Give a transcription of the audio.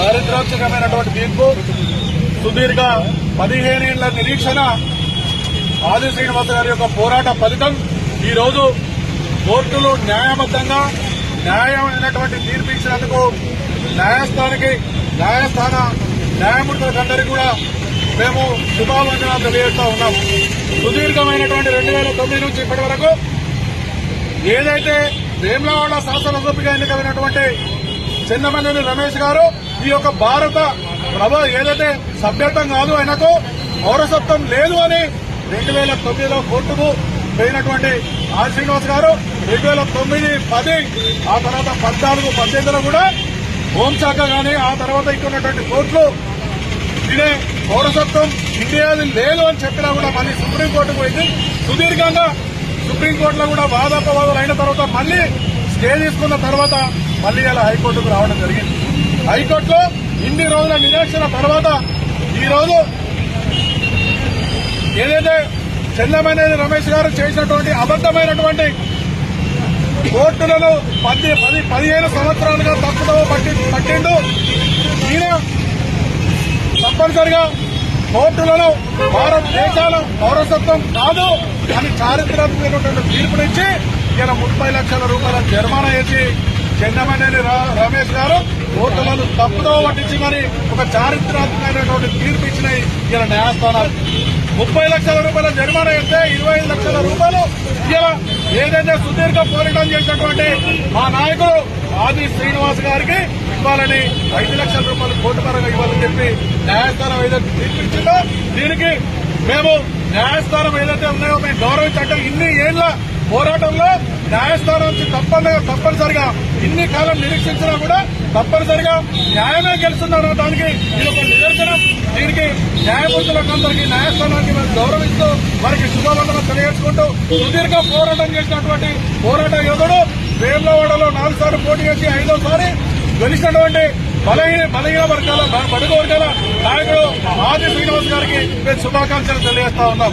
చారిత్రాత్మకమైనటువంటి తీర్పు సుదీర్ఘ పదిహేనేళ్ళ నిరీక్షణ ఆది శ్రీనివాస గారి యొక్క పోరాట ఫలితం ఈరోజు కోర్టులు న్యాయబద్ధంగా న్యాయమైనటువంటి తీర్పు ఇచ్చినందుకు న్యాయస్థానికి న్యాయస్థాన న్యాయమూర్తులకందరికీ కూడా మేము శుభావందనాలు తెలియజేస్తా ఉన్నాం సుదీర్ఘమైనటువంటి రెండు వేల తొమ్మిది నుంచి ఇప్పటి వరకు ఏదైతే వేములవాడ శాసనసభ్యుగా ఎన్నికైనటువంటి చిన్నమనేని రమేష్ గారు ఈ యొక్క భారత ప్రభ ఏదైతే సభ్యత్వం కాదు ఆయనకు పౌరసత్వం లేదు అని రెండు వేల తొమ్మిదిలో కోర్టుకు పోయినటువంటి ఆర్ శ్రీనివాస్ గారు రెండు వేల తొమ్మిది పది ఆ తర్వాత పద్నాలుగు పద్దెనిమిదిలో కూడా హోంశాఖ కానీ ఆ తర్వాత ఇక్కడ ఉన్నటువంటి కోర్టులు ఇదే పౌరసత్వం ఇండియాది లేదు అని చెప్పినా కూడా మళ్ళీ సుప్రీంకోర్టుకు పోయింది. సుదీర్ఘంగా సుప్రీంకోర్టులో కూడా వాదాపవాదాలు అయిన తర్వాత మళ్ళీ స్టే తీసుకున్న తర్వాత మళ్ళీ ఇలా హైకోర్టుకు రావడం జరిగింది. హైకోర్టులో ఇన్ని రోజుల నిరీక్షణ తర్వాత ఈ రోజు ఏదైతే చెన్నమనేని రమేష్ గారు చేసినటువంటి అబద్దమైనటువంటి కోర్టులను పది పది పదిహేను సంవత్సరాలుగా తప్పుదో పట్టి పట్టిండు. ఈయన తప్పనిసరిగా కోర్టులలో భారతదేశాల పౌరసత్వం కాదు అని చారిత్రాత్మకమైనటువంటి తీర్పునిచ్చి ఇలా ముప్పై లక్షల రూపాయల జరిమానా వేసి చెన్నమనేని రమేష్ గారు కోర్టులను తప్పుదో పట్టించి మరి ఒక చారిత్రాత్మకమైనటువంటి తీర్పు ఇచ్చినాయి ఇలా న్యాయస్థానాలు. ముప్పై లక్షల రూపాయల జరిమానా వేస్తే ఇరవై లక్షల రూపాయలు ఇలా ఏదైతే సుదీర్ఘ పోరాటం చేసినటువంటి మా నాయకుడు ఆది శ్రీనివాస్ గారికి ఇవ్వాలని ఐదు లక్షల రూపాయలు కోర్టు పరంగా ఇవ్వాలని చెప్పి న్యాయస్థానం ఏదైతే తీర్పిచ్చిందో దీనికి మేము న్యాయస్థానం ఏదైతే ఉన్నాయో మేము గౌరవించంటే ఇన్ని ఏళ్ళ పోరాటంలో న్యాయస్థానం నుంచి తప్పనిగా తప్పనిసరిగా ఇన్ని కాలం నిరీక్షించినా కూడా తప్పనిసరిగా న్యాయమే గెలుస్తుందన్న దానికి ఇది ఒక నిదర్శనం. దీనికి న్యాయమూర్తులకు అందరికీ న్యాయస్థానానికి మేము గౌరవిస్తూ వారికి శుభవందనం తెలియజేసుకుంటూ సుదీర్ఘ పోరాటం చేసినటువంటి పోరాట యోధుడు వేములవాడలో నాలుగు సార్లు పోటీ చేసి ఐదోసారి గెలిచినటువంటి బలహీన బలహీన వర్గాల బడుగు వర్గాల నాయకుడు ఆది శ్రీనివాస్ గారికి మేము శుభాకాంక్షలు తెలియజేస్తా ఉన్నాం.